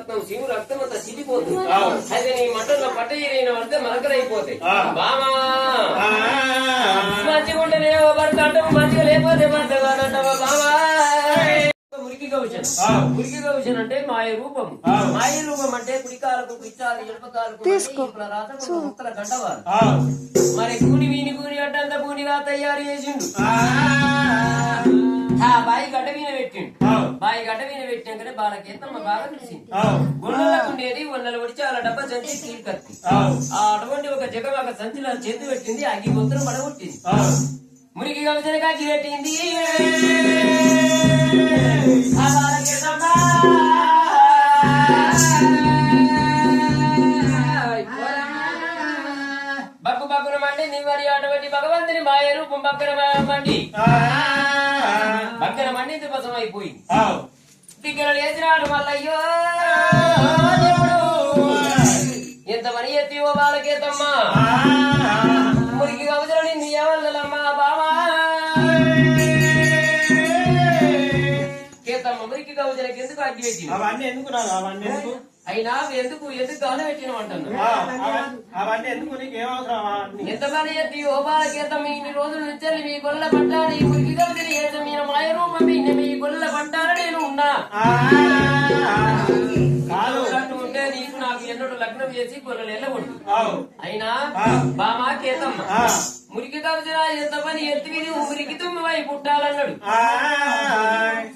రా శ్రీ రక్తం అంతా ఆవు. అయితే నీ మటల్లో పట్ట చేరిన పడితే మలకలైపోతాయి. ఆ. బామా! మంచిగా ఉంటేనే ఓ భర్త అంటావు మంచిగా లేకపోతే భర్త కాదంటావా బామా? అంటే మాయ రూపం. మాయ రూపం అంటే కుడికాలకు పిచ్చాలి ఎడపకాలకు ఇప్పుడు రాత ముక్కల గంటవారు మరి కూని వీని కూని గడ్డంతా కూనిగా తయారు చేసిండు. బాయి గడ్డ మీద పెట్టాకనే బాలకేతమ్మ బాగా తెలిసింది ఆవు. గుండెలకు ఉండేది వందలు ఒడిచి అలా డబ్బా సంచి కత్తి. ఆ. అటువంటి ఒక జగం ఒక సంచిలో చేతి పెట్టింది అగ్గి గొంతులు పడగొట్టింది. మురికి గమచనక అగ్గి పెట్టింది. ఆ బాలకేతమ్మ బగ్గు బగ్గున మండి నిమ్మరి అటువంటి భగవంతుని మాయ రూపం బగ్గర మండి. ఆ బగ్గర మండి దుపసం అయిపోయింది. ఆవు. దగ్గర లేచినాడు దేవుడు ఎంత పని ఎత్తి ఓ బాలకేతమ్మా. మురికి కవచరని నీ ఎవల్లమ్మా బావా. కేతమ్మ మురికి కవచరకి ఎందుకు అగ్గి అవన్నీ ఎందుకు నాకు అవన్నీ ఎందుకు? అయినా ఎందుకు ఎందుకు గాలి పెట్టిన అవన్నీ- ఎందుకు? నీకు ఎంత పని ఓ ఇన్ని రోజుల నుంచి మీ గొల్ల పట్టాలి ఏత మీరు మాయ రూపం మీ గొల్ల పట్టాల నేను ఉన్నా. నీకు నాకు ఎన్నడూ లగ్నం చేసి గొర్రెలు వెళ్ళకూడదు ఆవు. అయినా. బామా కేతమ్మ మురికి కవచరా ఎంత పని ఎత్తి విని మురికి తుమ్మి వై పుట్టాలన్నాడు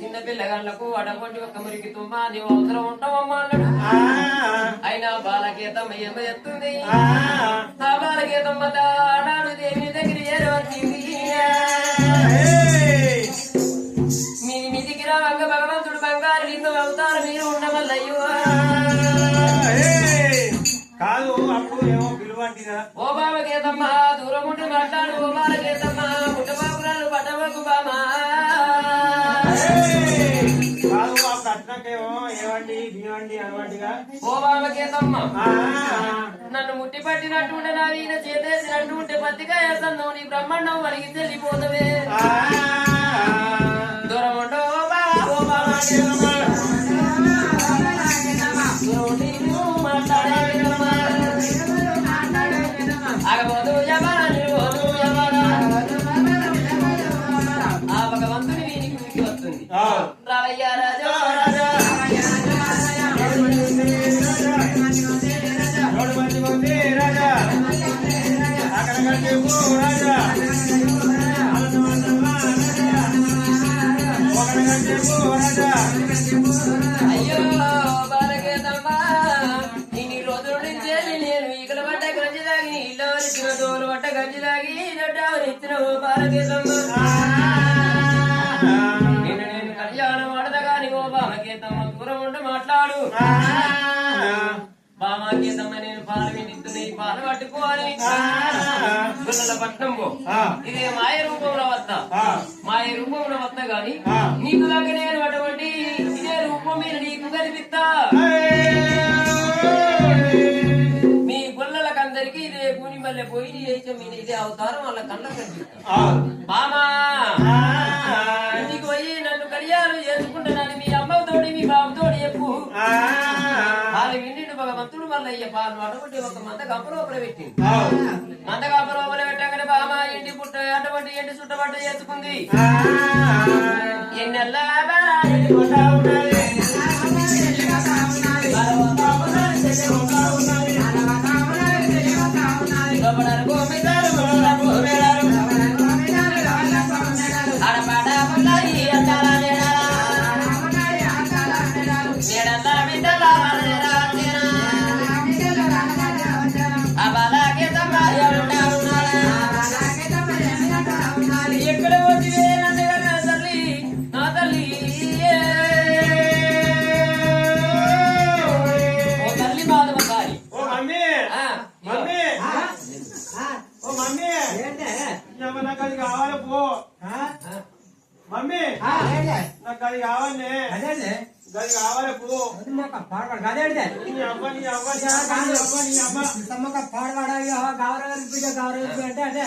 చిన్న పిల్లగాళ్ళకు అడగొండి ఒక మురికి తుమ్మ నీవు అవసరం ఉంటావమ్మా అన్నాడు. అయినా బాలకేతమ్మ ఏమ ఎత్తుంది. ఆ. బాలకేతమ్మ నాడు దేవి దగ్గర ఏరవచ్చింది! మీది మిదికి రావంగ భగవంతుడు బంగారు లింగం అవుతారు మీరు ఉండవల్లయ్యో! కాదు అప్పుడు ఏమో పిలువంటిగా ఓ బాలకేతమ్మ దూరం ఉండి మాట్లాడు ఓ బాలకేతమ్మ పుట్టబాబురాలు పట్టబాబు బామా. కాదు అట్లకేమో ఏవండి బీవండి అనవంటిగా ఓ బాలకేతమ్మ ఆ. నన్ను ముట్టి పట్టినట్టు ఉంటే నా వీణ చేతేసినట్టు ఉంటే పత్తికాయ సందం నీ బ్రహ్మాండం వలిగి చెల్లిపోతవే. ఆ. దూరం ఉండో బా, ఓ బాలకేతమ్మ. అయ్యో బాలకేతమ్మ ఇన్ని రోజుల నుంచి నేను ఈకల పట్ట గంజి తాగి ఇల్లు దోలు పట్ట గంజి తాగి పట్టుకోవాలి ఇది మాయ రూపంలో వస్తా. మాయ రూపంలో వస్తా గాని నీకు నేను అటువంటి ఇదే రూపం మీద నీకు కనిపిస్తా. మీ గుల్లలకందరికి ఇదే పోయి అయితే మీద ఇదే అవతారం వాళ్ళ కళ్ళకు కనిపిస్తా. బామా. ఇంటికి పోయి నన్ను కళ్యాణం చేసుకుంటున్నాను మీ అమ్మతోడి మీ బాబుతోడి చెప్పు. పాలు అటువంటి ఒక మంద లోపల పెట్టింది మంద కప్ప లోపల పెట్టగానే బామా ఇంటి పుట్ట అటువంటి ఎండి చుట్టబట్ట చేసుకుంది. ఎన్నెల్లా మమ్మీ నాకు అది కావాలి గది కావాలి పో అవ్వ నీ అవ్వ పిసమ్మక పాడవాడు? అయ్యో గౌరవ బిడ్డ గౌరవ అంటే అదే.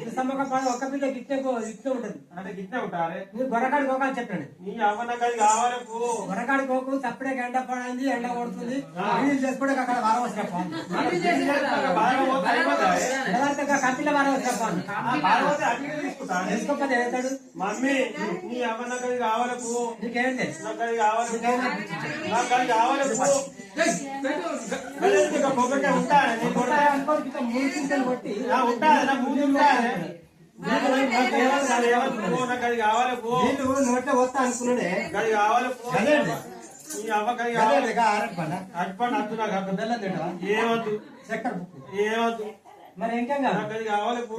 పిసమ్మక పాడ ఒక్క బిడ్డ ఇట్టే ఇట్టే ఉంటది. అంటే గిట్టే ఉంటారే నువ్వు గొరకాడి కోక అని చెప్పండి. నీ అవ్వ నాకు అది కావాలి పో గొరకాడి కోకు సప్పుడే ఎండ పడింది ఎండ కొడుతుంది. నీళ్ళు చేసుకుంటే అక్కడ వారం వచ్చిన. కంపెనీలో వారం వచ్చిన మమ్మీ నీ అవ్వ నాకు అది కావాలి నీకేంటి నాకు కావాలి నాకు కావాలి పొగకే ఉంటానే నీ కొడుకు మూడు చింతలు కొట్టి. ఆ, ఉంటానే నా ముందు ఉంటానే నాకు ఏమన్నా నాకు ఏమన్నా పో, నాకు అది కావాలి పో. నీళ్ళు నోట్లో వస్తా అనుకున్నాడే అది కావాలి పో. అదేంటి? నీ అవ్వ అది కావాలి. అదే ఆరట్పడ అడ్పండి అద్దు నాకు అర్థం బెల్లం తింటావా? ఏమద్దు? మరి ఇంకేం కావాలి? కావాలి పో.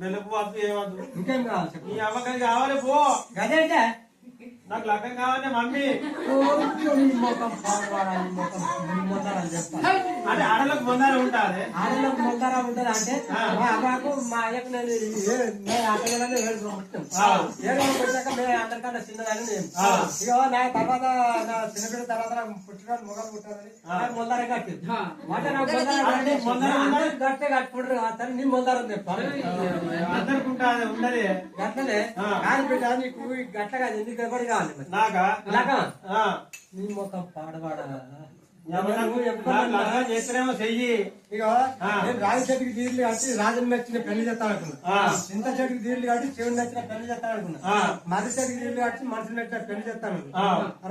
బెల్లపు ఏమద్దు ఇంకేం కావాలి చెప్పు? నీ అవ్వకి అది కావాలి పో. గదేంటే? నాకు లగ్గం కావాలి మమ్మీ. అంటే ఆడలకు ముందర ఉంటారే. ఆడలకు ముందర ఉంటది అంటే మా అమ్మకు మా అయ్యకు నేను అక్కడనే ఏడు పుట్టాక మేము అందరికన్నా చిన్నదాన్ని నేను. ఇక నా తర్వాత నా చిన్నపిల్ల తర్వాత నాకు పుట్టినాడు మొగలు పుట్టారని నాకు ముందర కట్టి అంటే నాకు ముందర గట్టే కట్టుకుంటారు అతను నీ అందరికి ఉంటాది గట్లనే. కాదు బిడ్డ నీకు ఎందుకు ఎవరు కావాలి? నాకా. నీ ముఖం పాడవాడా? చేస్తేనేమో చెయ్యి. ఇక ఆ. నేను రాగి చెట్టుకి దీర్లు కట్టి రాజన్ మెచ్చిన పెళ్ళి చేస్తాను అనుకున్నా. ఆ. చింత చెట్టుకి దీర్లు కట్టి శివుని నచ్చిన పెళ్ళి చేస్తాను అనుకున్నా. మర్రి చెట్టుకి దీర్లు కట్టి మనుషులు నచ్చిన పెళ్ళి చేస్తాను.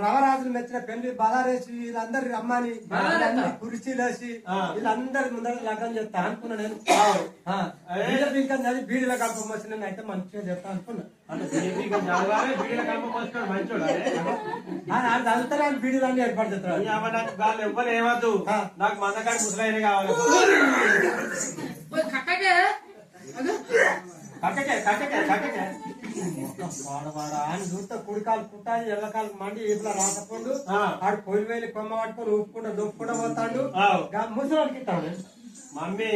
రవరాజులు మెచ్చిన పెళ్ళి బలారేసి వీళ్ళందరి రమ్మని వీళ్ళందరి కుర్చీలేసి ఆ. వీళ్ళందరి ముందర లగ్గం చేస్తా అనుకున్నా నేను. ఇంకా నది బీడిలో కప్ప వచ్చిన అయితే మంచిగా చేస్తా అనుకున్నా. అదంతా నాకు బీడీలన్నీ ఏర్పాటు చేస్తాడు నాకు గాలి ఎవ్వరు ఏమద్దు. ఆ. నాకు మందకాడి ముసలైన కావాలి. వాడవాడ? ఆయన చూస్తే కుడికాలు కుట్టాలి ఎల్లకాలు మండి ఇట్లా రాకపోండు. ఆ. ఆడు పొయ్యి వేలి కొమ్మ పట్టుకొని ఊపుకుంటూ దొప్పుకుంటూ పోతాడు. ఆవ్. ముసలికి ఇస్తాడు మమ్మీ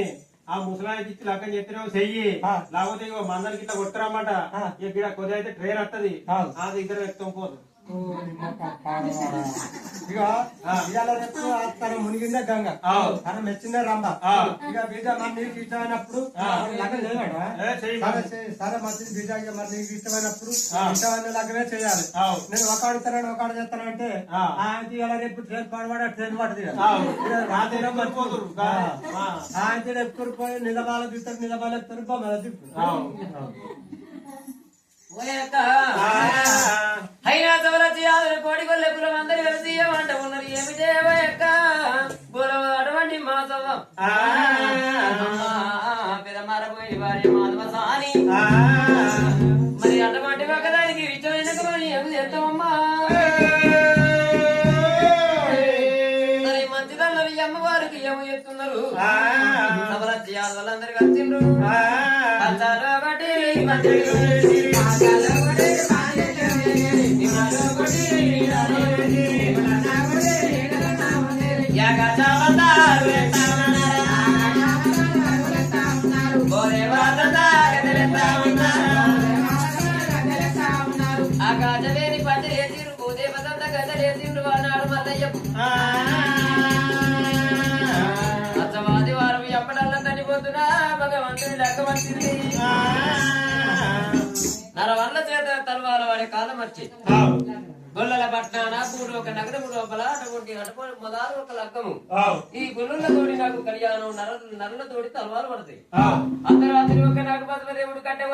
ఆ ముసలానికి ఇచ్చి లక్కని చెప్తేనేమో చెయ్యి. లేకపోతే ఇగో మందరికి ఇట్లా కొట్టరన్నమాట ఆ. ఇక్కడ కొద్దిగా అయితే ట్రైన్ వస్తుంది. అది ఇద్దరు వ్యక్తం పోదు ఇక ఇవాళ రేపు తన మునిగిందే గంగ. తన మెచ్చిందే రంభ. ఇక బిడ్డ మరి నీకు ఇష్టమైనప్పుడు ఏ, చెయ్యి సరే మంచిది బిడ్డ ఇక మరి నీకు ఇష్టమైనప్పుడు. ఇష్టమైన లగ్గమే చేయాలి. నేను ఒక అడుగుతానని ఒక అడుగు చేస్తానంటే. ఆయన ఇవాళ రేపు ట్రైన్ పడవాడా ట్రైన్ పడుతుంది. రాత్రి ఎప్పుడు పోతురు? గా- ఆ. ఆయన ఎప్పుడు పోయి నిలబాల దిస్తారు నిలబాల తిరుప అయినా తవలచి ఆదులు కోడి గొల్లె కులం అందరు కలిసి ఏమంట ఉన్నారు ఏమి చేయవయ్యక్క కులం అటువంటి మాధవం. ఆ. పెద్ద మారపోయి భార్య మాధవ సాని. నిమ్మలు ఒకటి యాగచావతారు గోరే వాతతా కదలెత్తా ఉన్నారు ఆకాశవేని పందిరేసిరు భూదేవతంత అన్నాడు మల్లయ్య కాలం ఆవ్. గొల్లల పట్నాన పూడు ఒక నగరము లోపల అటువంటి మొదలు ఒక లగ్గము. ఈ గొల్లుల తోడి నాకు కళ్యాణం నర నరుల తోడి తలవాలు పడతాయి ఆవ్. అర్ధరాత్రి ఒక నాకు పద్మదేవుడు కట్టే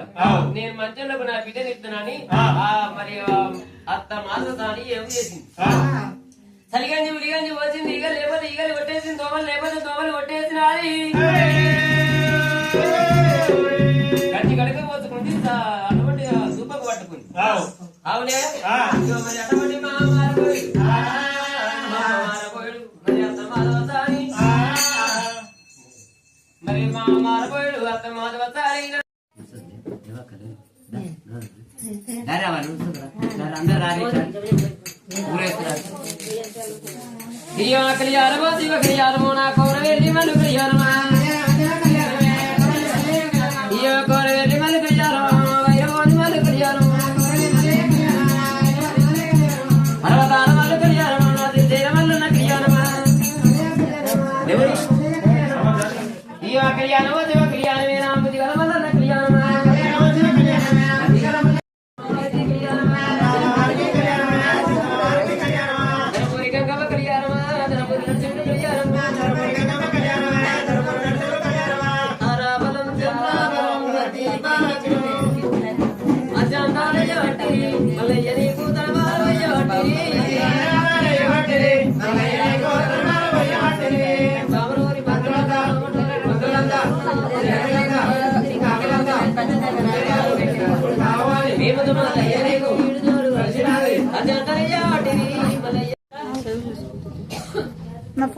చేసుకోవాలి నేను మధ్యలో నా బిడ్డని ఇస్తానని మరి అత్త మాత్రం అని ఏమి చేసింది? చలిగంజి ఉలిగంజి వచ్చింది ఇక లేకపోతే ఇగలు కొట్టేసింది దోమలు లేకపోతే దోమలు కొట్టేసిన అది గట్టి కడక అటువంటి సూపర్ పట్టుకుంది. అవునే. మరి గిరియో కళ్యాణమో శివ కళ్యాణమో నా కౌరవేది మను కళ్యాణమా కౌరవేది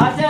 아세요?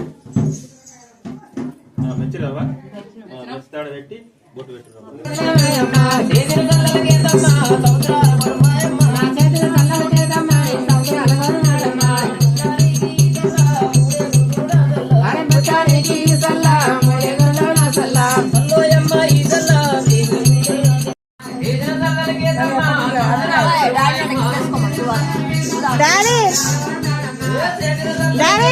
మంచిరావా మంచితాడ పెట్టి బొట్టు డాడీ! డాడీ!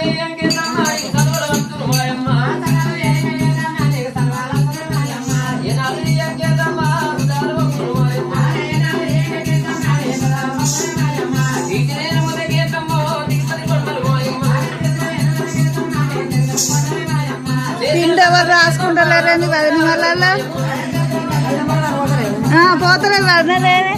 పోతలేరండి వదిన వాళ్ళలో? పోతలేదు వదిన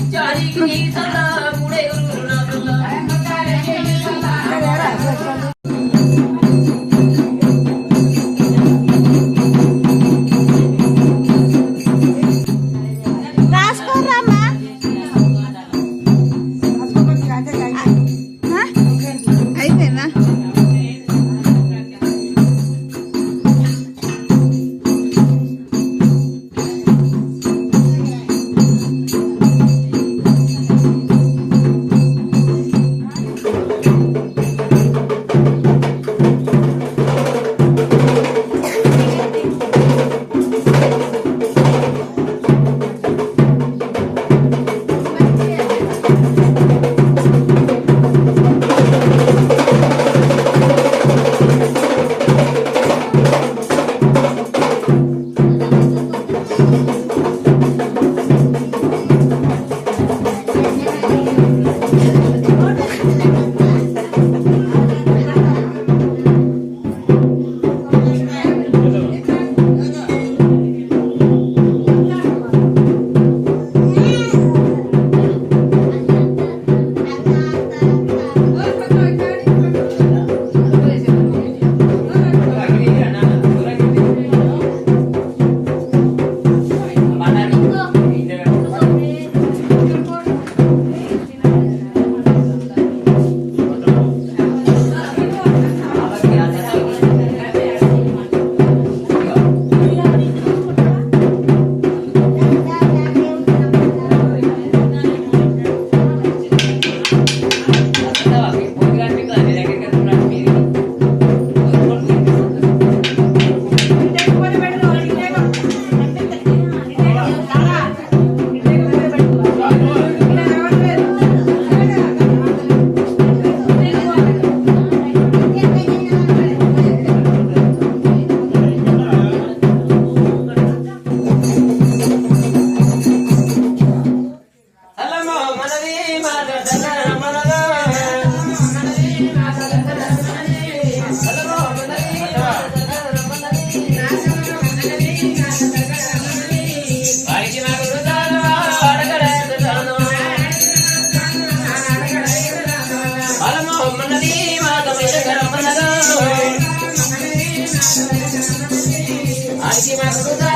అయ్యో,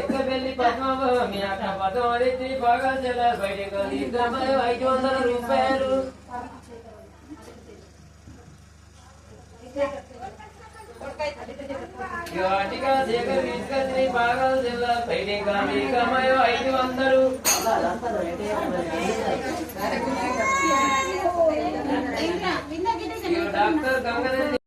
ఎక్కబెల్లి పద్మభూమి అక్కడ పద్మావతి బాగా జల బయటకు ఐదు వందల రూపాయలు. వాటిగా శేఖర్ బాగా జిల్లా ఐదు వందలు డాక్టర్ గంగరెడ్డి